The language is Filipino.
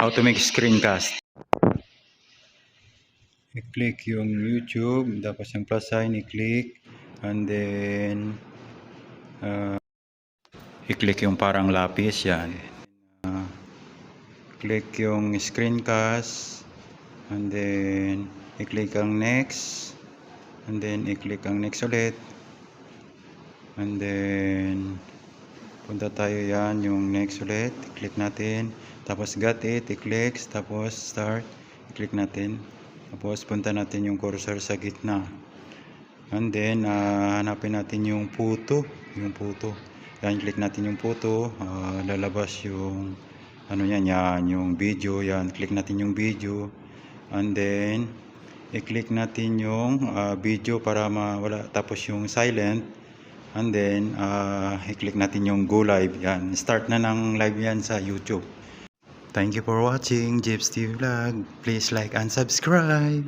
how to make screencast. I-click yung YouTube, tapos yung plus sign, i-click, and then, uh, i-click yung parang lapis, yan. Uh, click yung screencast, and then, i-click ang next, and then, i-click ang next ulit, and then, punta tayo yan, yung next ulit, i-click natin, tapos got it, i-click, tapos start, i-click natin, tapos punta natin yung cursor sa gitna. And then, ah, hanapin natin yung puto. Yung puto. Yan, click natin yung puto. ah, lalabas yung, ano yan, yan, yung video. Yan, click natin yung video. And then, i-click natin yung ah, video para mawala. Tapos yung silent. And then, ah, i-click natin yung go live. Yan, start na ng live yan sa YouTube. Thank you for watching Jeeps TV Vlog. Please like and subscribe.